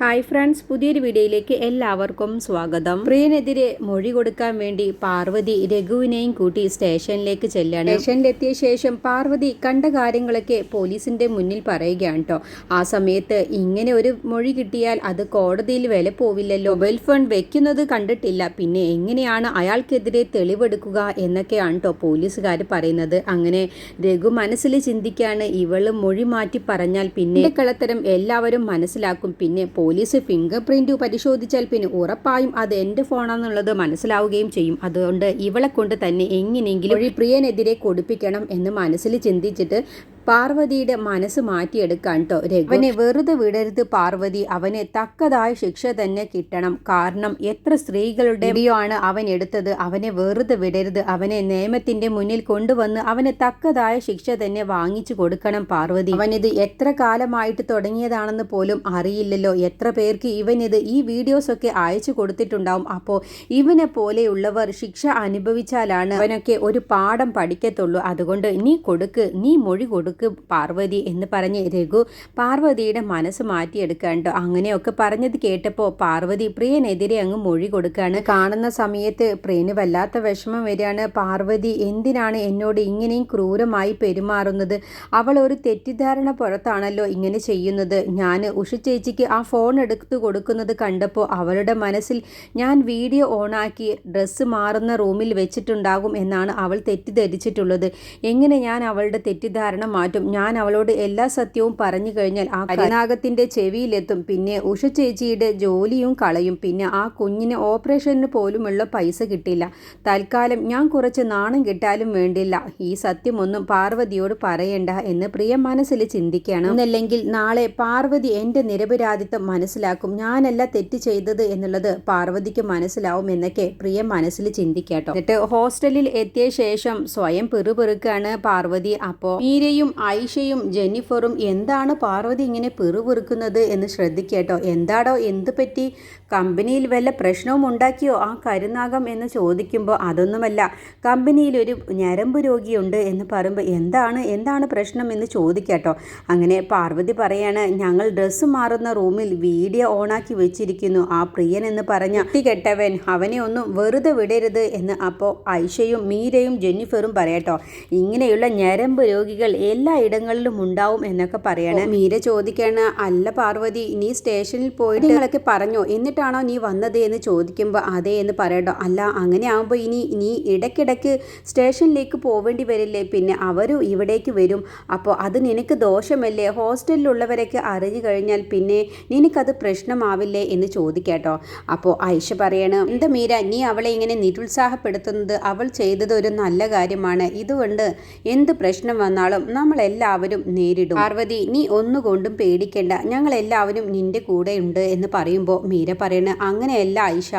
Hi friends പുതിയൊരു വീഡിയോയിലേക്ക് എല്ലാവർക്കും സ്വാഗതം. പ്രിയനെതിരെ മൊഴി കൊടുക്കാൻ വേണ്ടി പാർവതി രഘുവിനെയും കൂട്ടി സ്റ്റേഷനിലേക്ക് ചെല്ലാണ്. സ്റ്റേഷനിലെത്തിയ ശേഷം പാർവതി കണ്ട കാര്യങ്ങളൊക്കെ പോലീസിന്റെ മുന്നിൽ പറയുകയാണ് കേട്ടോ ആ സമയത്ത് ഇങ്ങനെ ഒരു മൊഴി കിട്ടിയാൽ അത് കോടതിയിൽ വില പോവില്ലല്ലോ. മൊബൈൽ ഫോൺ വെക്കുന്നത് കണ്ടിട്ടില്ല. പിന്നെ എങ്ങനെയാണ് അയാൾക്കെതിരെ തെളിവെടുക്കുക എന്നൊക്കെയാണ് കേട്ടോ പോലീസുകാർ പറയുന്നത്. അങ്ങനെ രഘു മനസ്സിൽ ചിന്തിക്കാണ് ഇവൾ മൊഴി മാറ്റി പറഞ്ഞാൽ പിന്നെ കളത്തരം എല്ലാവരും മനസ്സിലാക്കും. പിന്നെ പോലീസ് ഫിംഗർ പ്രിന്റ് പരിശോധിച്ചാൽ പിന്നെ ഉറപ്പായും അത് എന്റെ ഫോണാണെന്നുള്ളത് മനസ്സിലാവുകയും ചെയ്യും. അതുകൊണ്ട് ഇവളെ കൊണ്ട് തന്നെ എങ്ങനെയെങ്കിലും പ്രിയനെതിരെ കൊടുപ്പിക്കണം എന്ന് മനസ്സിൽ ചിന്തിച്ചിട്ട് പാർവതിയുടെ മനസ്സ് മാറ്റിയെടുക്കാൻ കേട്ടോ രഘുവിനെ വെറുതെ വിടരുത് പാർവതി. അവന് തക്കതായ ശിക്ഷ തന്നെ കിട്ടണം. കാരണം എത്ര സ്ത്രീകളുടെ ആണ് അവൻ എടുത്തത്. അവനെ വെറുതെ വിടരുത്. അവനെ നിയമത്തിന്റെ മുന്നിൽ കൊണ്ടുവന്ന് അവന് തക്കതായ ശിക്ഷ തന്നെ വാങ്ങിച്ചു കൊടുക്കണം പാർവതി. അവനിത് എത്ര കാലമായിട്ട് തുടങ്ങിയതാണെന്ന് പോലും അറിയില്ലല്ലോ. എത്ര പേർക്ക് ഇവനിത് ഈ വീഡിയോസ് ഒക്കെ അയച്ചു കൊടുത്തിട്ടുണ്ടാവും. അപ്പോ ഇവനെ പോലെയുള്ളവർ ശിക്ഷ അനുഭവിച്ചാലാണ് അവനൊക്കെ ഒരു പാഠം പഠിക്കത്തുള്ളൂ. അതുകൊണ്ട് നീ കൊടുക്ക്. നീ മൊഴി കൊടുക്ക്. പാർവതി എന്ന് പറഞ്ഞ് രഘു പാർവതിയുടെ മനസ്സ് മാറ്റിയെടുക്കാണ്ടോ അങ്ങനെയൊക്കെ പറഞ്ഞത് കേട്ടപ്പോൾ പാർവതി പ്രിയനെതിരെ അങ്ങ് മൊഴി കൊടുക്കുകയാണ് കാണുന്ന സമയത്ത് പ്രിയന് വല്ലാത്ത വിഷമം വരികയാണ്. പാർവതി എന്തിനാണ് എന്നോട് ഇങ്ങനെയും ക്രൂരമായി പെരുമാറുന്നത്? അവൾ ഒരു തെറ്റിദ്ധാരണ പുറത്താണല്ലോ ഇങ്ങനെ ചെയ്യുന്നത്. ഞാൻ ഉഷ ചേച്ചിക്ക് ആ ഫോൺ എടുത്ത് കൊടുക്കുന്നത് കണ്ടപ്പോൾ അവളുടെ മനസ്സിൽ ഞാൻ വീഡിയോ ഓണാക്കി ഡ്രസ്സ് മാറുന്ന റൂമിൽ വെച്ചിട്ടുണ്ടാകും എന്നാണ് അവൾ തെറ്റിദ്ധരിച്ചിട്ടുള്ളത്. എങ്ങനെ ഞാൻ അവളുടെ തെറ്റിദ്ധാരണ മാറ്റും ഞാൻ അവളോട് എല്ലാ സത്യവും പറഞ്ഞു കഴിഞ്ഞാൽ ആ കരിനാഗത്തിന്റെ ചെവിയിലെത്തും. പിന്നെ ഉഷ ചേച്ചിയുടെ ജോലിയും കളയും. പിന്നെ ആ കുഞ്ഞിന് ഓപ്പറേഷന് പോലുമുള്ള പൈസ കിട്ടില്ല. തൽക്കാലം ഞാൻ കുറച്ച് നാണം കിട്ടാലും വേണ്ടില്ല. ഈ സത്യമൊന്നും പാർവതിയോട് പറയണ്ട എന്ന് പ്രിയ മനസ്സിൽ ചിന്തിക്കണം. എന്നല്ലെങ്കിൽ നാളെ പാർവതി എന്റെ നിരപരാധിത്വം മനസ്സിലാക്കും. ഞാനല്ല തെറ്റ് ചെയ്തത് എന്നുള്ളത് പാർവതിക്ക് മനസ്സിലാവും എന്നൊക്കെ പ്രിയ മനസ്സിൽ ചിന്തിക്കാട്ടോ. എന്നിട്ട് ഹോസ്റ്റലിൽ എത്തിയ ശേഷം സ്വയം പെറുപെറുക്കാണ് പാർവതി. അപ്പോൾ മീരയും ഐഷയും ജെന്നിഫറും എന്താണ് പാർവതി ഇങ്ങനെ പിറുപിറുക്കുന്നത് എന്ന് ശ്രദ്ധിക്കേട്ടോ എന്താടോ എന്ത് പറ്റി? കമ്പനിയിൽ വല്ല പ്രശ്നവും ഉണ്ടാക്കിയോ? ആ കരുനാഗം എന്ന് ചോദിക്കുമ്പോൾ അതൊന്നുമല്ല. കമ്പനിയിൽ ഒരു ഞരമ്പ് രോഗിയുണ്ട് എന്ന് പറയുമ്പോൾ എന്താണ്? എന്താണ് പ്രശ്നം എന്ന് ചോദിക്കാട്ടോ. അങ്ങനെ പാർവതി പറയാണ് ഞങ്ങൾ ഡ്രസ്സ് മാറുന്ന റൂമിൽ വീഡിയോ ഓണാക്കി വെച്ചിരിക്കുന്നു. ആ പ്രിയൻ എന്ന് പറഞ്ഞ കെട്ടവൻ അവനെ ഒന്നും വെറുതെ വിടരുത് എന്ന് അപ്പോൾ ഐഷയും മീരയും ജെന്നിഫറും പറയട്ടോ. ഇങ്ങനെയുള്ള ഞരമ്പ് രോഗികൾ എല്ലാ ഇടങ്ങളിലും ഉണ്ടാവും എന്നൊക്കെ പറയാണ്. മീര ചോദിക്കാണ് അല്ല പാർവതി നീ സ്റ്റേഷനിൽ പോയിട്ട് നിങ്ങളൊക്കെ പറഞ്ഞോ. എന്നിട്ടാണോ നീ വന്നത് എന്ന് ചോദിക്കുമ്പോൾ അതെ എന്ന് പറയട്ടോ അല്ല അങ്ങനെ ആകുമ്പോൾ ഇനി നീ ഇടയ്ക്കിടയ്ക്ക് സ്റ്റേഷനിലേക്ക് പോവേണ്ടി വരില്ലേ? പിന്നെ അവരും ഇവിടേക്ക് വരും. അപ്പോൾ അത് നിനക്ക് ദോഷമല്ലേ? ഹോസ്റ്റലിലുള്ളവരൊക്കെ അറിഞ്ഞു കഴിഞ്ഞാൽ പിന്നെ നിനക്കത് പ്രശ്നമാവില്ലേ എന്ന് ചോദിക്കാട്ടോ. അപ്പോൾ ഐഷ പറയണം എന്താ മീര നീ അവളെ ഇങ്ങനെ നിരുത്സാഹപ്പെടുത്തുന്നത്? അവൾ ചെയ്തത് ഒരു നല്ല കാര്യമാണ്. ഇതുകൊണ്ട് എന്ത് പ്രശ്നം വന്നാലും നമ്മളെല്ലാവരും നേരിടും. പാർവതി നീ ഒന്നുകൊണ്ടും പേടിക്കേണ്ട. ഞങ്ങളെല്ലാവരും നിന്റെ കൂടെ ഉണ്ട് എന്ന് പറയുമ്പോൾ മീര പറയണ അങ്ങനെയല്ല ഐഷ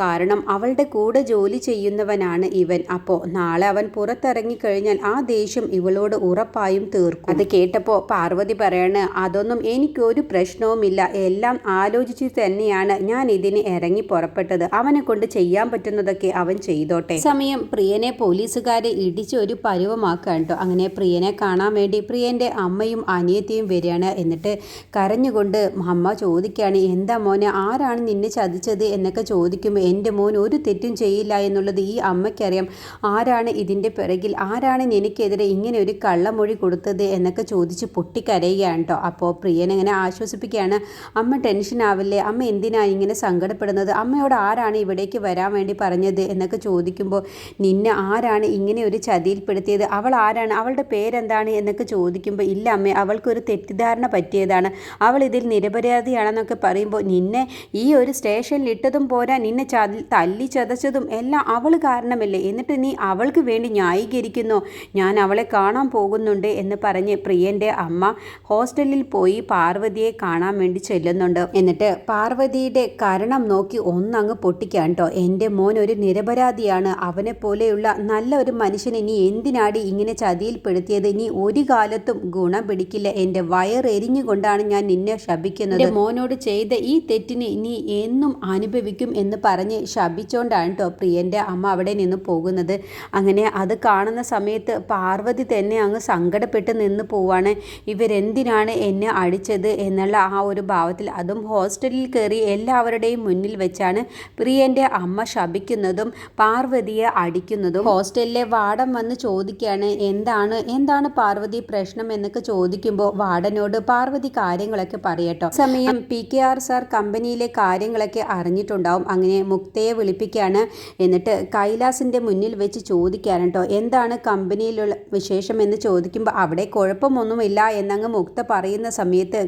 കാരണം അവളുടെ കൂടെ ജോലി ചെയ്യുന്നവനാണ് ഇവൻ. അപ്പോൾ നാളെ അവൻ പുറത്തിറങ്ങി കഴിഞ്ഞാൽ ആ ദേഷ്യം ഇവളോട് ഉറപ്പായും തീർക്കും. അത് കേട്ടപ്പോൾ പാർവതി പറയാണ് അതൊന്നും എനിക്കൊരു പ്രശ്നവുമില്ല. എല്ലാം ആലോചിച്ച് തന്നെയാണ് ഞാൻ ഇതിന് ഇറങ്ങി പുറപ്പെട്ടത്. അവനെ കൊണ്ട് ചെയ്യാൻ പറ്റുന്നതൊക്കെ അവൻ ചെയ്തോട്ടെ. സമയം പ്രിയനെ പോലീസുകാരെ ഇടിച്ച് ഒരു പരുവമാക്കാൻ കേട്ടോ. അങ്ങനെ പ്രിയനെ കാണാൻ വേണ്ടി പ്രിയന്റെ അമ്മയും അനിയത്തിയും വരികയാണ്. എന്നിട്ട് കരഞ്ഞുകൊണ്ട് അമ്മ ചോദിക്കുകയാണ് എന്താ മോനെ ആരാണ് നിന്നെ ചതിച്ചത് എന്നൊക്കെ ചോദിക്കുമ്പോൾ എന്റെ മോൻ ഒരു തെറ്റും ചെയ്യില്ല എന്നുള്ളത് ഈ അമ്മയ്ക്കറിയാം. ആരാണ് ഇതിന്റെ പിറകിൽ? ആരാണ് എനിക്കെതിരെ ഇങ്ങനെ ഒരു കള്ളമൊഴി കൊടുത്തത് എന്നൊക്കെ ചോദിച്ച് പൊട്ടിക്കരയുകയാണ് കേട്ടോ. അപ്പോൾ പ്രിയൻ ഇങ്ങനെ ആശ്വസിപ്പിക്കുകയാണ്. അമ്മ ടെൻഷൻ ആവില്ലേ? അമ്മ എന്തിനാണ് ഇങ്ങനെ സങ്കടപ്പെടുന്നത്? അമ്മയോട് ആരാണ് ഇവിടേക്ക് വരാൻ വേണ്ടി പറഞ്ഞത് എന്നൊക്കെ ചോദിക്കുമ്പോൾ നിന്നെ ആരാണ് ഇങ്ങനെ ഒരു ചതിയിൽപ്പെടുത്തിയത്? അവൾ ആരാണ്? അവളുടെ പേരെന്താണ് എന്നൊക്കെ ചോദിക്കുമ്പോൾ ഇല്ല അമ്മേ അവൾക്കൊരു തെറ്റിദ്ധാരണ പറ്റിയതാണ്. അവൾ ഇതിൽ നിരപരാധിയാണെന്നൊക്കെ പറയുമ്പോൾ നിന്നെ ഈ ഒരു സ്റ്റേഷനിൽ ഇട്ടതും പോരാ നിന്നെ തല്ലി ചതച്ചതും എല്ലാം അവൾ കാരണമല്ലേ? എന്നിട്ട് നീ അവൾക്ക് വേണ്ടി ന്യായീകരിക്കുന്നു. ഞാൻ അവളെ കാണാൻ പോകുന്നുണ്ട് എന്ന് പറഞ്ഞ് പ്രിയന്റെ അമ്മ ഹോസ്റ്റലിൽ പോയി പാർവതിയെ കാണാൻ വേണ്ടി ചെല്ലുന്നുണ്ട്. എന്നിട്ട് പാർവതിയുടെ കരണം നോക്കി ഒന്നങ്ങ് പൊട്ടിക്കാൻ കേട്ടോ എന്റെ മോൻ ഒരു നിരപരാധിയാണ്. അവനെ പോലെയുള്ള നല്ല ഒരു മനുഷ്യനെ നീ എന്തിനാടി ഇങ്ങനെ ചതിയിൽപ്പെടുത്തിയത്? നീ ഒരു കാലത്തും ഗുണം പിടിക്കില്ല. എന്റെ വയറെരിഞ്ഞുകൊണ്ടാണ് ഞാൻ നിന്നെ ശപിക്കുന്നത്. മോനോട് ചെയ്ത ഈ തെറ്റിന് നീ എന്നും അനുഭവിക്കും എന്ന് പറഞ്ഞ് ശപിച്ചുകൊണ്ടാണ് കേട്ടോ പ്രിയന്റെ അമ്മ അവിടെ നിന്ന് പോകുന്നത്. അങ്ങനെ അത് കാണുന്ന സമയത്ത് പാർവതി തന്നെ അങ്ങ് സങ്കടപ്പെട്ട് നിന്ന് പോവാണ്. ഇവരെന്തിനാണ് എന്നെ അടിച്ചത് എന്നുള്ള ആ ഒരു ഭാവത്തിൽ അതും ഹോസ്റ്റലിൽ കയറി എല്ലാവരുടെയും മുന്നിൽ വെച്ചാണ് പ്രിയന്റെ അമ്മ ശപിക്കുന്നതും പാർവതിയെ അടിക്കുന്നതും. ഹോസ്റ്റലിലെ വാടം വന്ന് ചോദിക്കുകയാണ് എന്താണ്? എന്താണ് പാർവതി പ്രശ്നം? എന്നൊക്കെ ചോദിക്കുമ്പോൾ വാടനോട് പാർവതി കാര്യങ്ങളൊക്കെ പറയട്ടോ. സമയം പി കെ ആർ സാർ കമ്പനിയിലെ കാര്യങ്ങളൊക്കെ അറിഞ്ഞിട്ടുണ്ടാവും. അങ്ങനെ മുക്തയെ വിളിപ്പിക്കുകയാണ് എന്നിട്ട് കൈലാസിന്റെ മുന്നിൽ വെച്ച് ചോദിക്കാനും കേട്ടോ. എന്താണ് കമ്പനിയിലുള്ള വിശേഷം എന്ന് ചോദിക്കുമ്പോൾ അവിടെ കുഴപ്പമൊന്നുമില്ല എന്നങ്ങ് മുക്ത പറയുന്ന സമയത്ത്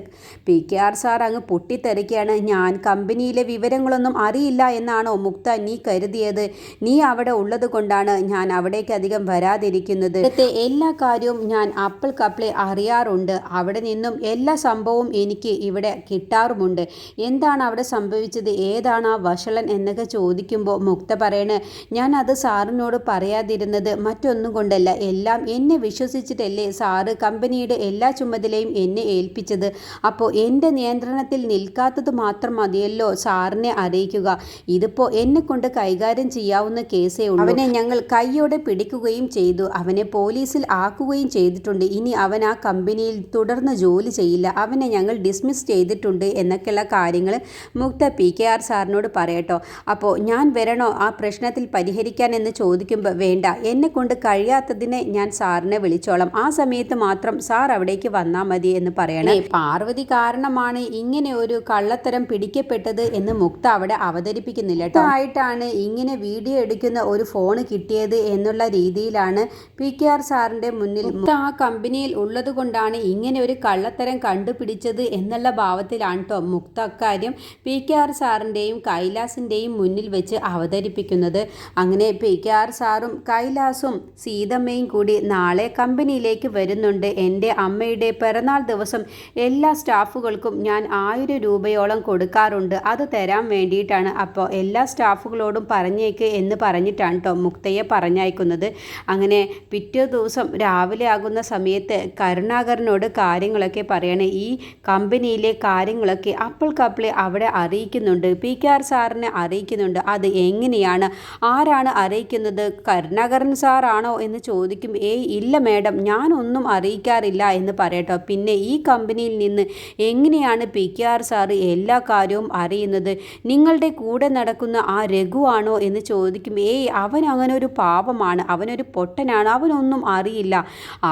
പി കെ ആർ സാർ അങ്ങ് പൊട്ടിത്തെറിക്കുകയാണ്. ഞാൻ കമ്പനിയിലെ വിവരങ്ങളൊന്നും അറിയില്ല എന്നാണോ മുക്ത നീ കരുതിയത്? നീ അവിടെ ഉള്ളത് കൊണ്ടാണ് ഞാൻ അവിടേക്ക് അധികം വരാതിരിക്കുന്നത്. എല്ലാ കാര്യവും ഞാൻ അപ്പിൾ കപ്പിളെ അറിയാറുണ്ട്. അവിടെ നിന്നും എല്ലാ സംഭവവും എനിക്ക് ഇവിടെ കിട്ടാറുമുണ്ട്. എന്താണ് അവിടെ സംഭവിച്ചത്? ഏതാണ് ആ വഷളൻ എന്നൊക്കെ ചോദിക്കുമ്പോൾ മുക്ത പറയണേ ഞാൻ അത് സാറിനോട് പറയാതിരുന്നത് മറ്റൊന്നും കൊണ്ടല്ല. എല്ലാം എന്നെ വിശ്വസിച്ചിട്ടല്ലേ സാറ് കമ്പനിയുടെ എല്ലാ ചുമതലയും എന്നെ ഏൽപ്പിച്ചത്. അപ്പോൾ എന്റെ നിയന്ത്രണത്തിൽ നിൽക്കാത്തത് മാത്രം മതിയല്ലോ സാറിനെ അറിയിക്കുക. ഇതിപ്പോൾ എന്നെ കൊണ്ട് കൈകാര്യം ചെയ്യാവുന്ന കേസേ ഉള്ളൂ. അവനെ ഞങ്ങൾ കൈയോടെ പിടിക്കുകയും ചെയ്തു. അവനെ പോലീസിൽ ആക്കുകയും ചെയ്തിട്ടുണ്ട്. ഇനി അവൻ ആ കമ്പനിയിൽ തുടർന്ന് ജോലി ചെയ്യില്ല. അവനെ ഞങ്ങൾ ഡിസ്മിസ് ചെയ്തിട്ടുണ്ട് എന്നൊക്കെയുള്ള കാര്യങ്ങൾ മുക്ത പി കെ ആർ സാറിനോട് പറയട്ടോ. അപ്പോൾ ഞാൻ വരണോ? ആ പ്രശ്നത്തിൽ പരിഹരിക്കാൻ എന്ന് ചോദിക്കുമ്പോൾ വേണ്ട. എന്നെ കൊണ്ട് കഴിയാത്തതിനെ ഞാൻ സാറിനെ വിളിച്ചോളാം. ആ സമയത്ത് മാത്രം സാർ അവിടേക്ക് വന്നാൽ മതി എന്ന് പറയണേ. പാർവതി കാരണമാണ് ഇങ്ങനെ ഒരു കള്ളത്തരം പിടിക്കപ്പെട്ടത് എന്ന് മുക്ത അവിടെ അവതരിപ്പിക്കുന്നില്ല കേട്ടോ. ആയിട്ടാണ് ഇങ്ങനെ വീഡിയോ എടുക്കുന്ന ഒരു ഫോൺ കിട്ടിയത് എന്നുള്ള രീതിയിലാണ് പി കെ ആർ സാറിന്റെ മുന്നിൽ മുക്ത ആ കമ്പനിയിൽ ഉള്ളത് കൊണ്ടാണ് ഇങ്ങനെ ഒരു കള്ളത്തരം കണ്ടുപിടിച്ചത് എന്നുള്ള ഭാവത്തിലാണ് കേട്ടോ മുക്ത അക്കാര്യം. പി കെ ആർ സാറിന്റെയും കൈലാസിന്റെയും മുന്നിൽ വെച്ച് അവതരിപ്പിക്കുന്നത്. അങ്ങനെ പി കെ ആർ സാറും കൈലാസും സീതമ്മയും കൂടി നാളെ കമ്പനിയിലേക്ക് വരുന്നുണ്ട്. എന്റെ അമ്മയുടെ പിറന്നാൾ ദിവസം എല്ലാ സ്റ്റാഫുകൾക്കും ഞാൻ ആയിരം രൂപയോളം കൊടുക്കാറുണ്ട്. അത് തരാൻ വേണ്ടിയിട്ടാണ് അപ്പോൾ എല്ലാ സ്റ്റാഫുകളോടും പറഞ്ഞേക്ക് എന്ന് പറഞ്ഞിട്ടാണ് കേട്ടോ മുക്തയെ പറഞ്ഞയക്കുന്നത്. അങ്ങനെ പിറ്റേ ദിവസം രാവിലെ ആകുന്ന സമയത്ത് കരുണാകരനോട് കാര്യങ്ങളൊക്കെ പറയണേ. ഈ കമ്പനിയിലെ കാര്യങ്ങളൊക്കെ അപ്പോൾ കപ്പിളെ അവിടെ അറിയിക്കുന്നുണ്ട്. പി കെ ആർ സാറിനെ അറിയിക്കുന്നുണ്ട്. അത് എങ്ങനെയാണ്? ആരാണ് അറിയിക്കുന്നത്? കരുണാകരൻ സാറാണോ എന്ന് ചോദിക്കും. ഏയ് ഇല്ല മേഡം ഞാനൊന്നും അറിയിക്കാറില്ല എന്ന് പറയട്ടോ. പിന്നെ ഈ കമ്പനിയിൽ നിന്ന് എങ്ങനെയാണ് പി കെ ആർ സാറ് എല്ലാ കാര്യവും അറിയുന്നത്? നിങ്ങളുടെ കൂടെ നടക്കുന്ന ആ രഘുവാണോ എന്ന് ചോദിക്കും. ഏയ് അവൻ അങ്ങനെ ഒരു പാപമാണ് അവനൊരു പൊട്ടനാണ്. അവനൊന്നും അറിയില്ല.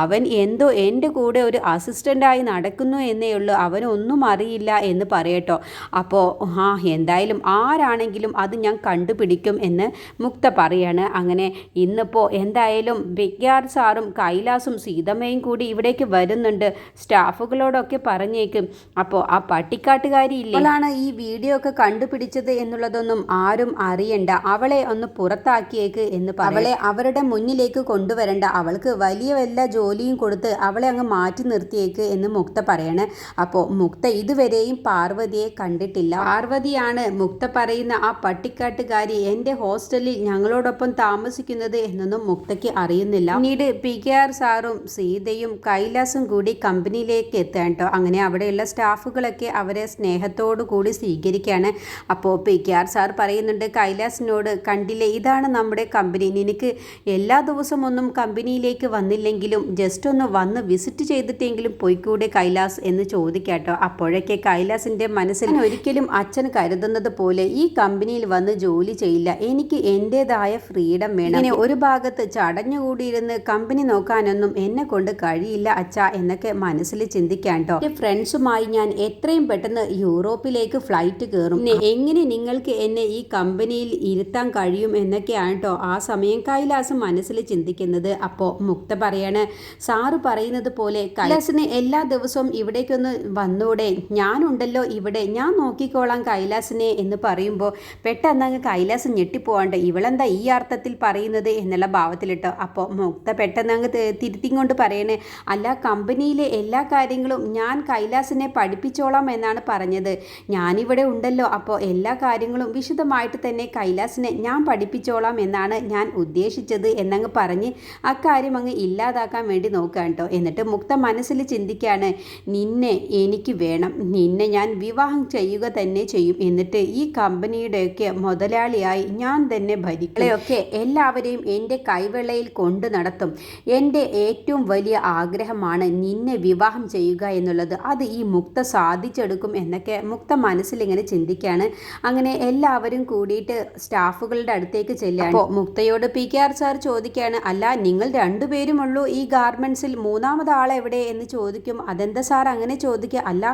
അവൻ എന്തോ എന്റെ കൂടെ ഒരു അസിസ്റ്റന്റായി നടക്കുന്നു എന്നേ ഉള്ളൂ. അവനൊന്നും അറിയില്ല എന്ന് പറയട്ടോ. അപ്പോൾ ആ എന്തായാലും ആരാണെങ്കിലും അത് ഞാൻ കണ്ടുപിടിക്കും എന്ന് മുക്ത പറയാണ്. അങ്ങനെ ഇന്നിപ്പോൾ എന്തായാലും വിജ്ഞാർ സാറും കൈലാസും സീതമ്മയും കൂടി ഇവിടേക്ക് വരുന്നുണ്ട്. സ്റ്റാഫുകളോടൊക്കെ പറഞ്ഞേക്കും. അപ്പോൾ ആ പട്ടിക്കാട്ടുകാരി ഇല്ലാണ് ഈ വീഡിയോ ഒക്കെ കണ്ടുപിടിച്ചത് എന്നുള്ളതൊന്നും ആരും അറിയണ്ട. അവളെ ഒന്ന് പുറത്താക്കിയേക്ക് എന്ന് അവളെ അവരുടെ മുന്നിലേക്ക് കൊണ്ടുവരണ്ട. അവൾക്ക് വലിയ വല്ല ജോലിയും കൊടുത്ത് അവളെ അങ്ങ് മാറ്റി നിർത്തിയേക്ക് എന്ന് മുക്ത പറയണേ. അപ്പോൾ മുക്ത ഇതുവരെയും പാർവതിയെ കണ്ടിട്ടില്ല. പാർവതിയാണ് മുക്ത പറയുന്ന ആ പട്ടിക്കാട്ടുകാരി എന്റെ ഹോസ്റ്റലിൽ ഞങ്ങളോടൊപ്പം താമസിക്കുന്നത് എന്നൊന്നും മുക്തയ്ക്ക് അറിയുന്നില്ല. പിന്നീട് പി കെ ആർ സാറും സീതയും കൈലാസും കൂടി കമ്പനിയിലേക്ക് എത്താൻ കേട്ടോ. അങ്ങനെ അവിടെയുള്ള സ്റ്റാഫുകളൊക്കെ അവരെ സ്നേഹത്തോടു കൂടി സ്വീകരിക്കുകയാണ്. അപ്പോൾ പി കെ ആർ സാർ പറയുന്നുണ്ട് കൈലാസിനോട് കണ്ടില്ലേ ഇതാണ് നമ്മുടെ കമ്പനി. നിനക്ക് എല്ലാ ദിവസവും ഒന്നും കമ്പനിയിലേക്ക് വന്നില്ലെങ്കിലും ജസ്റ്റ് ഒന്ന് വന്ന് വിസിറ്റ് ചെയ്തിട്ടെങ്കിലും പോയിക്കൂടെ കൈലാസ്? എന്ന് ചോദിക്കാട്ടോ. അപ്പോഴൊക്കെ കൈലാസിന്റെ മനസ്സിൽ ഒരിക്കലും അച്ഛൻ കരുതുന്നത് പോലെ ഈ കമ്പനിയിൽ വന്ന് ജോലി ചെയ്യില്ല. എനിക്ക് എന്റെതായ ഫ്രീഡം വേണം. ഇങ്ങനെ ഒരു ഭാഗത്ത് ചടഞ്ഞുകൂടിയിരുന്ന് കമ്പനി നോക്കാനൊന്നും എന്നെ കൊണ്ട് കഴിയില്ല അച്ഛ എന്നൊക്കെ മനസ്സിൽ ചിന്തിക്കാൻ കേട്ടോ ഫ്രണ്ട്സുമായി ഞാൻ എത്രയും പെട്ടെന്ന് യൂറോപ്പിലേക്ക് ഫ്ലൈറ്റ് കയറും. എങ്ങനെ നിങ്ങൾക്ക് എന്നെ ഈ കമ്പനിയിൽ ഇരുത്താൻ കഴിയും എന്നൊക്കെയാണ് കേട്ടോ ആ സമയം കൈലാസം മനസ്സിൽ ചിന്തിക്കുന്നത്. അപ്പോൾ മുക്ത പറയാണ് സാറ് പറയുന്നത് പോലെ കൈലാസിന് എല്ലാ ദിവസവും ഇവിടേക്കൊന്ന് വന്നൂടെ. ഞാനുണ്ടല്ലോ ഇവിടെ. ഞാൻ നോക്കിക്കോളാം കൈലാസിനെ എന്ന് പറയുമ്പോൾ പെട്ടെന്ന് അങ്ങ് കൈലാസ് ഞെട്ടിപ്പോവാണ്ട് ഇവളെന്താ ഈ അർത്ഥത്തിൽ പറയുന്നത് എന്നുള്ള ഭാവത്തിലിട്ടോ അപ്പോൾ മുക്ത പെട്ടെന്ന് അങ്ങ് തിരുത്തിയും കൊണ്ട് പറയണേ അല്ല കമ്പനിയിലെ എല്ലാ കാര്യങ്ങളും ഞാൻ കൈലാസിനെ പഠിപ്പിച്ചോളാം എന്നാണ് പറഞ്ഞത്. ഞാനിവിടെ ഉണ്ടല്ലോ അപ്പോൾ എല്ലാ കാര്യങ്ങളും വിശദമായിട്ട് തന്നെ കൈലാസിനെ ഞാൻ പഠിപ്പിച്ചോളാം എന്നാണ് ഞാൻ ഉദ്ദേശിച്ചത് എന്നങ്ങ് പറഞ്ഞ് അക്കാര്യം അങ്ങ് ഇല്ലാതാക്കാൻ വേണ്ടി നോക്കുക കേട്ടോ. എന്നിട്ട് മുക്ത മനസ്സിൽ ചിന്തിക്കുകയാണ് നിന്നെ എനിക്ക് വേണം. നിന്നെ ഞാൻ വിവാഹം ചെയ്യുക തന്നെ ചെയ്യും എന്നിട്ട് ഈ കമ്പനിയുടെയൊക്കെ മുതലാളിയായി ഞാൻ തന്നെ ഭരിക്കലൊക്കെ എല്ലാവരെയും എന്റെ കൈവെള്ളയിൽ കൊണ്ടു നടത്തും. എന്റെ ഏറ്റവും വലിയ ആഗ്രഹമാണ് നിന്നെ വിവാഹം ചെയ്യുക എന്നുള്ളത്. അത് ഈ മുക്ത സാധിച്ചെടുക്കും എന്നൊക്കെ മുക്ത മനസ്സിലിങ്ങനെ ചിന്തിക്കുകയാണ് അങ്ങനെ എല്ലാവരും കൂടിയിട്ട് സ്റ്റാഫുകളുടെ അടുത്തേക്ക് ചെല്ലുകയാണ്. അപ്പോൾ മുക്തയോട് പി കെ ആർ സാർ ചോദിക്കുകയാണ് അല്ല നിങ്ങൾ രണ്ടുപേരുമുള്ളൂ. ഈ ഗാർമെൻസിൽ മൂന്നാമത് ആളെവിടെ എന്ന് ചോദിക്കും. അതെന്താ സാർ അങ്ങനെ ചോദിക്കുക? അല്ല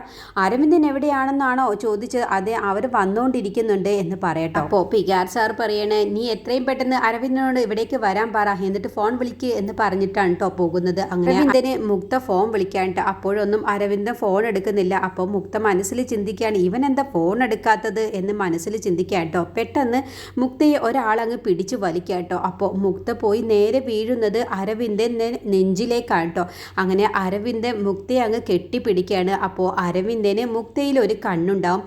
അരവിന്ദൻ എവിടെയാണെന്നാണോ ചോദിച്ചത്. അതെ അവർ വന്നുകൊണ്ടിരിക്കുന്നുണ്ട് എന്ന് പറയട്ടോ. അപ്പോൾ പി ആർ സാർ പറയണേ നീ എത്രയും പെട്ടെന്ന് അരവിന്ദനോട് ഇവിടേക്ക് വരാൻ പറ എന്നിട്ട് ഫോൺ വിളിക്ക് എന്ന് പറഞ്ഞിട്ടാണ് കേട്ടോ പോകുന്നത്. അങ്ങനെ മുക്ത ഫോൺ വിളിക്കാനിട്ട് അപ്പോഴൊന്നും അരവിന്ദൻ ഫോൺ എടുക്കുന്നില്ല. അപ്പോൾ മുക്ത മനസ്സിൽ ചിന്തിക്കുകയാണ് ഇവൻ എന്താ ഫോൺ എടുക്കാത്തത്? എന്ന് മനസ്സിൽ ചിന്തിക്കാട്ടോ കേട്ടോ പെട്ടെന്ന് മുക്തയെ ഒരാളങ്ങ് പിടിച്ചു വലിക്കുക കേട്ടോ അപ്പോൾ മുക്ത പോയി നേരെ വീഴുന്നത് അരവിന്ദൻ നെഞ്ചിലേക്കാണ് കേട്ടോ അങ്ങനെ അരവിന്ദൻ മുക്തയെ അങ്ങ് കെട്ടിപ്പിടിക്കുകയാണ് അപ്പോൾ അരവിന്ദന് മുക്തയിൽ ഒരു കണ്ണുണ്ടാവും.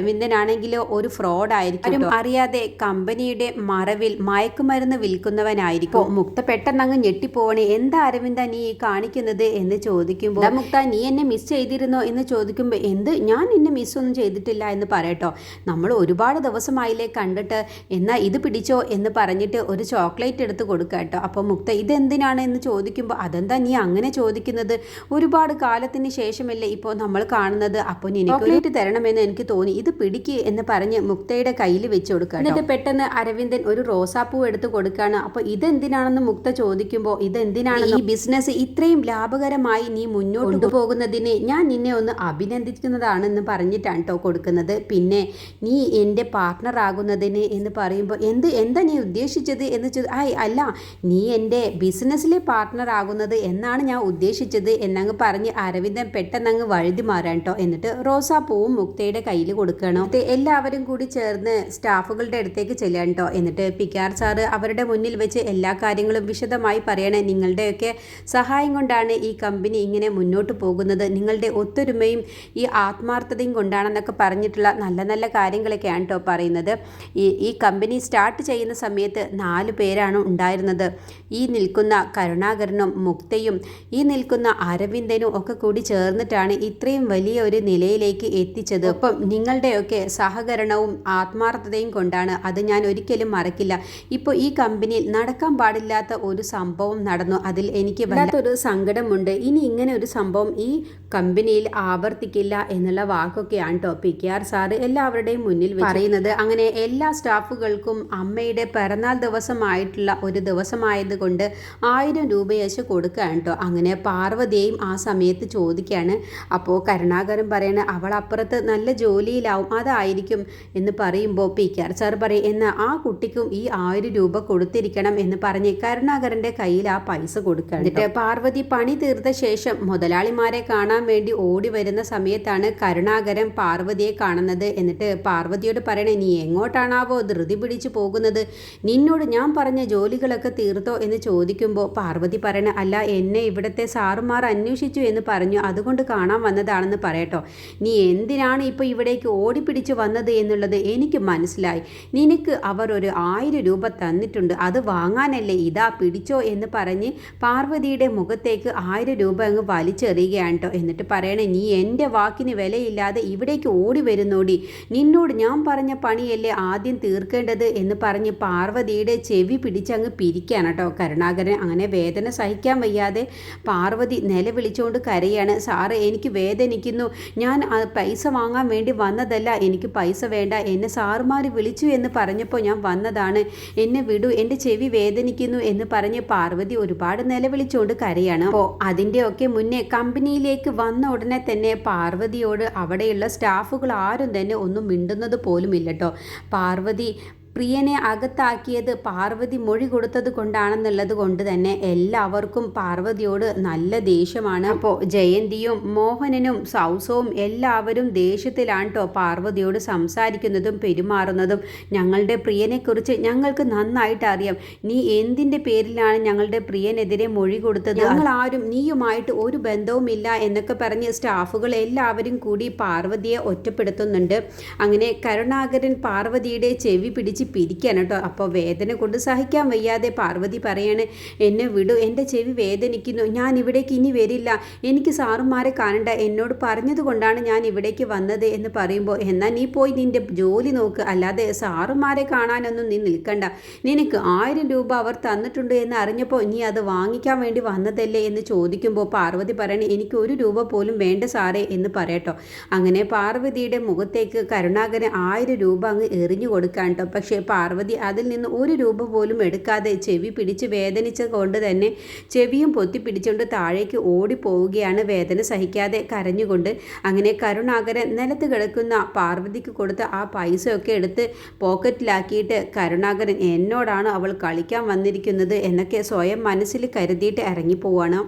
അരവിന്ദനാണെങ്കിലോ ഒരു ഫ്രോഡ് ആയിരിക്കും അറിയാതെ കമ്പനിയുടെ മറവിൽ മയക്കുമരുന്ന് വിൽക്കുന്നവനായിരിക്കും. മുക്ത പെട്ടെന്ന് അങ്ങ് ഞെട്ടിപ്പോണേ എന്താ അരവിന്ദ നീ കാണിക്കുന്നത് എന്ന് ചോദിക്കുമ്പോൾ മുക്ത നീ എന്നെ മിസ് ചെയ്തിരുന്നോ എന്ന് ചോദിക്കുമ്പോൾ എന്ത്? ഞാൻ നിന്നെ മിസ് ഒന്നും ചെയ്തിട്ടില്ല എന്ന് പറയട്ടോ. നമ്മൾ ഒരുപാട് ദിവസമായില്ലേ കണ്ടിട്ട് എന്നാ ഇത് പിടിച്ചോ എന്ന് പറഞ്ഞിട്ട് ഒരു ചോക്ലേറ്റ് എടുത്ത് കൊടുക്കുക കേട്ടോ അപ്പോൾ മുക്ത ഇതെന്തിനാണ് എന്ന് ചോദിക്കുമ്പോൾ അതെന്താ നീ അങ്ങനെ ചോദിക്കുന്നത്? ഒരുപാട് കാലത്തിന് ശേഷമല്ലേ ഇപ്പോൾ നമ്മൾ കാണുന്നത്. അപ്പോൾ നിനക്ക് ചോക്ലേറ്റ് തരണമെന്ന് എനിക്ക് തോന്നി. ഇത് പിടിക്ക് എന്ന് പറഞ്ഞ് മുക്തയുടെ കയ്യിൽ വെച്ച് കൊടുക്കുക എന്നിട്ട് പെട്ടെന്ന് അരവിന്ദൻ ഒരു റോസാപ്പൂ എടുത്ത് കൊടുക്കുകയാണ് അപ്പോൾ ഇതെന്തിനാണെന്ന് മുക്ത ചോദിക്കുമ്പോൾ ഇതെന്തിനാണ് ഈ ബിസിനസ് ഇത്രയും ലാഭകരമായി നീ മുന്നോട്ട് കൊണ്ടുപോകുന്നതിന് ഞാൻ നിന്നെ ഒന്ന് അഭിനന്ദിക്കുന്നതാണെന്ന് പറഞ്ഞിട്ടാണ് കേട്ടോ കൊടുക്കുന്നത്. പിന്നെ നീ എന്റെ പാർട്ട്ണർ ആകുന്നതിന് എന്ന് പറയുമ്പോൾ എന്ത് എന്താ നീ ഉദ്ദേശിച്ചത് എന്ന് ചോ ആയി അല്ല നീ എന്റെ ബിസിനസ്സിലെ പാർട്ട്ണർ ആകുന്നത് എന്നാണ് ഞാൻ ഉദ്ദേശിച്ചത് എന്നങ്ങ് പറഞ്ഞ് അരവിന്ദൻ പെട്ടെന്ന് അങ്ങ് വഴുതി മാറാൻ കേട്ടോ എന്നിട്ട് റോസാപ്പൂവും മുക്തയുടെ കയ്യിൽ കൊടുക്കണം. എല്ലാവരും കൂടി ചേർന്ന് സ്റ്റാഫുകളുടെ അടുത്തേക്ക് ചെല്ലാൻ കേട്ടോ. എന്നിട്ട് പിക്കാർ സാറ് അവരുടെ മുന്നിൽ വെച്ച് എല്ലാ കാര്യങ്ങളും വിശദമായി പറയണേ. നിങ്ങളുടെയൊക്കെ സഹായം കൊണ്ടാണ് ഈ കമ്പനി ഇങ്ങനെ മുന്നോട്ട് പോകുന്നത്. നിങ്ങളുടെ ഒത്തൊരുമയും ഈ ആത്മാർത്ഥതയും കൊണ്ടാണെന്നൊക്കെ പറഞ്ഞിട്ടുള്ള നല്ല നല്ല കാര്യങ്ങളൊക്കെയാണ് കേട്ടോ പറയുന്നത്. ഈ ഈ കമ്പനി സ്റ്റാർട്ട് ചെയ്യുന്ന സമയത്ത് നാല് പേരാണ് ഉണ്ടായിരുന്നത്. ഈ നിൽക്കുന്ന കരുണാകരനും മുക്തയും ഈ നിൽക്കുന്ന അരവിന്ദനും ഒക്കെ കൂടി ചേർന്നിട്ടാണ് ഇത്രയും വലിയ ഒരു നിലയിലേക്ക് എത്തിച്ചത്. ഒപ്പം നിങ്ങളുടെയൊക്കെ സഹകരണവും ആത്മാർത്ഥതയും കൊണ്ടാണ്. അത് ഞാൻ ഒരിക്കലും മറക്കില്ല. ഇപ്പോൾ ഈ കമ്പനിയിൽ നടക്കാൻ പാടില്ലാത്ത ഒരു സംഭവം നടന്നു. അതിൽ എനിക്ക് വല്ലാത്തൊരു സങ്കടമുണ്ട്. ഇനി ഇങ്ങനെ ഒരു സംഭവം ഈ കമ്പനിയിൽ ആവർത്തിക്കില്ല എന്നുള്ള വാക്കൊക്കെയാണ് കേട്ടോ പി കെ ആർ സാറ് എല്ലാവരുടെയും മുന്നിൽ പറയുന്നത്. അങ്ങനെ എല്ലാ സ്റ്റാഫുകൾക്കും അമ്മയുടെ പിറന്നാൾ ദിവസമായിട്ടുള്ള ഒരു ദിവസമായതുകൊണ്ട് ആയിരം രൂപ വെച്ച് കൊടുക്കുകയാണ് കേട്ടോ. അങ്ങനെ പാർവതിയെയും ആ സമയത്ത് ചോദിക്കുകയാണ്. അപ്പോൾ കരുണാകരൻ പറയണ അവൾ അപ്പുറത്ത് നല്ല ജോലിയിലാവും അതായിരിക്കും എന്ന് പറയുമ്പോൾ പി കെ ആർ സാർ പറയും എന്നാൽ ആ കുട്ടിക്കും ഈ ആയിരം രൂപ കൊടുത്തിരിക്കണം എന്ന് പറഞ്ഞ് കരുണാകരന്റെ കയ്യിൽ ആ പൈസ കൊടുക്കണം എന്നിട്ട് പാർവതി പണി തീർത്ത ശേഷം മുതലാളിമാരെ കാണാൻ വേണ്ടി ഓടി വരുന്ന സമയത്താണ് കരുണാകരൻ പാർവതിയെ കാണുന്നത്. എന്നിട്ട് പാർവതിയോട് പറയണേ നീ എങ്ങോട്ടാണാവോ ധൃതി പിടിച്ചു പോകുന്നത്? നിന്നോട് ഞാൻ പറഞ്ഞ ജോലികളൊക്കെ തീർത്തോ? എന്ന് ചോദിക്കുമ്പോൾ പാർവതി പറയണ അല്ല എന്നെ ഇവിടുത്തെ സാറുമാർ അന്വേഷിച്ചു എന്ന് പറഞ്ഞു. അതുകൊണ്ട് കാണാൻ വന്നതാണെന്ന് പറയട്ടോ. നീ എന്തിനാണ് ഇപ്പോൾ ഇവിടേക്ക് ഓടിപ്പിടിച്ച് വന്നത് എന്നുള്ളത് എനിക്ക് മനസ്സിലായി. നിനക്ക് അവർ ഒരു ആയിരം രൂപ തന്നിട്ടുണ്ട്. അത് വാങ്ങാനല്ലേ ഇതാ പിടിച്ചോ എന്ന് പറഞ്ഞ് പാർവതിയുടെ മുഖത്തേക്ക് ആയിരം രൂപ അങ്ങ് വലിച്ചെറിയുകയാണ് കേട്ടോ. എന്നിട്ട് പറയണേ നീ എന്റെ വാക്കിന് വിലയില്ലാതെ ഇവിടേക്ക് ഓടി വരുന്നോടി. നിന്നോട് ഞാൻ പറഞ്ഞ പണിയല്ലേ ആദ്യം തീർക്കേണ്ടത്? എന്ന് പറഞ്ഞ് പാർവതിയുടെ ചെവി പിടിച്ചങ്ങ് പിരിക്കുകയാണ് കേട്ടോ. കരുണാകരൻ അങ്ങനെ വേദന സഹിക്കാൻ വയ്യാതെ പാർവതി നിലവിളിച്ചുകൊണ്ട് കരയാണ്. സാറ് എനിക്ക് വേദനിക്കുന്നു. ഞാൻ പൈസ വാങ്ങാൻ വേണ്ടി വന്നതല്ല. എനിക്ക് പൈസ വേണ്ട എന്നെ സാറുമാർ വിളിച്ചു എന്ന് പറഞ്ഞപ്പോൾ ഞാൻ വന്നതാണ്. എന്നെ വിടൂ എന്റെ ചെവി വേദനിക്കുന്നു എന്ന് പറഞ്ഞ് പാർവതി ഒരുപാട് നിലവിളിച്ചുകൊണ്ട് കരയാണ്. അപ്പോൾ അതിന്റെയൊക്കെ മുന്നേ കമ്പനിയിലേക്ക് വന്ന ഉടനെ തന്നെ പാർവതിയോട് അവിടെയുള്ള സ്റ്റാഫുകൾ ആരും തന്നെ ഒന്നും മിണ്ടുന്നത് പോലും ഇല്ല കേട്ടോ പാർവതി പ്രിയനെ അകത്താക്കിയത് പാർവതി മൊഴി കൊടുത്തത് കൊണ്ടാണെന്നുള്ളത് കൊണ്ട് തന്നെ എല്ലാവർക്കും പാർവതിയോട് നല്ല ദേഷ്യമാണ്. അപ്പോൾ ജയന്തിയും മോഹനനും സൗസവും എല്ലാവരും ദേഷ്യത്തിലാണ് കേട്ടോ പാർവതിയോട് സംസാരിക്കുന്നതും പെരുമാറുന്നതും. ഞങ്ങളുടെ പ്രിയനെക്കുറിച്ച് ഞങ്ങൾക്ക് നന്നായിട്ട് അറിയാം. നീ എന്തിന്റെ പേരിലാണ് ഞങ്ങളുടെ പ്രിയനെതിരെ മൊഴി കൊടുത്തത്? ഞങ്ങൾ ആരും നീയുമായിട്ട് ഒരു ബന്ധവുമില്ല എന്നൊക്കെ പറഞ്ഞ് സ്റ്റാഫുകൾ എല്ലാവരും കൂടി പാർവതിയെ ഒറ്റപ്പെടുത്തുന്നുണ്ട്. അങ്ങനെ കരുണാകരൻ പാർവതിയുടെ ചെവി പിടിച്ച് പിടിക്കാൻ കേട്ടോ. അപ്പോൾ വേദന കൊണ്ട് സഹിക്കാൻ വയ്യാതെ പാർവതി പറയാണ് എന്നെ വിടൂ എന്റെ ചെവി വേദനിക്കുന്നു ഞാൻ ഇവിടേക്ക് ഇനി വരില്ല. എനിക്ക് സാറുമാരെ കാണണ്ട. എന്നോട് പറഞ്ഞതുകൊണ്ടാണ് ഞാൻ ഇവിടേക്ക് വന്നത് എന്ന് പറയുമ്പോൾ എന്നാൽ നീ പോയി നിന്റെ ജോലി നോക്ക്. അല്ലാതെ സാറുമാരെ കാണാനൊന്നും നീ നിൽക്കണ്ട. നിനക്ക് ആയിരം രൂപ അവർ തന്നിട്ടുണ്ട് എന്ന് അറിഞ്ഞപ്പോൾ നീ അത് വാങ്ങിക്കാൻ വേണ്ടി വന്നതല്ലേ? എന്ന് ചോദിക്കുമ്പോൾ പാർവതി പറയണേ എനിക്ക് ഒരു രൂപ പോലും വേണ്ട സാറേ എന്ന് പറയട്ടോ. അങ്ങനെ പാർവതിയുടെ മുഖത്തേക്ക് കരുണാകരൻ ആയിരം രൂപ അങ്ങ് എറിഞ്ഞു കൊടുക്കാൻ കേട്ടോ. പക്ഷേ പാർവതി അതിൽ നിന്ന് ഒരു രൂപ പോലും എടുക്കാതെ ചെവി പിടിച്ച് വേദനിച്ചത് കൊണ്ട് തന്നെ ചെവിയും പൊത്തി പിടിച്ചുകൊണ്ട് താഴേക്ക് ഓടിപ്പോവുകയാണ്. വേദന സഹിക്കാതെ കരഞ്ഞുകൊണ്ട് അങ്ങനെ കരുണാകരൻ നിലത്ത് കിടക്കുന്ന പാർവതിക്ക് കൊടുത്ത ആ പൈസയൊക്കെ എടുത്ത് പോക്കറ്റിലാക്കിയിട്ട് കരുണാകരൻ എന്നോടാണ് അവൾ കളിക്കാൻ വന്നിരിക്കുന്നത് എന്നൊക്കെ സ്വയം മനസ്സിൽ കരുതിയിട്ട് ഇറങ്ങിപ്പോവാണ്.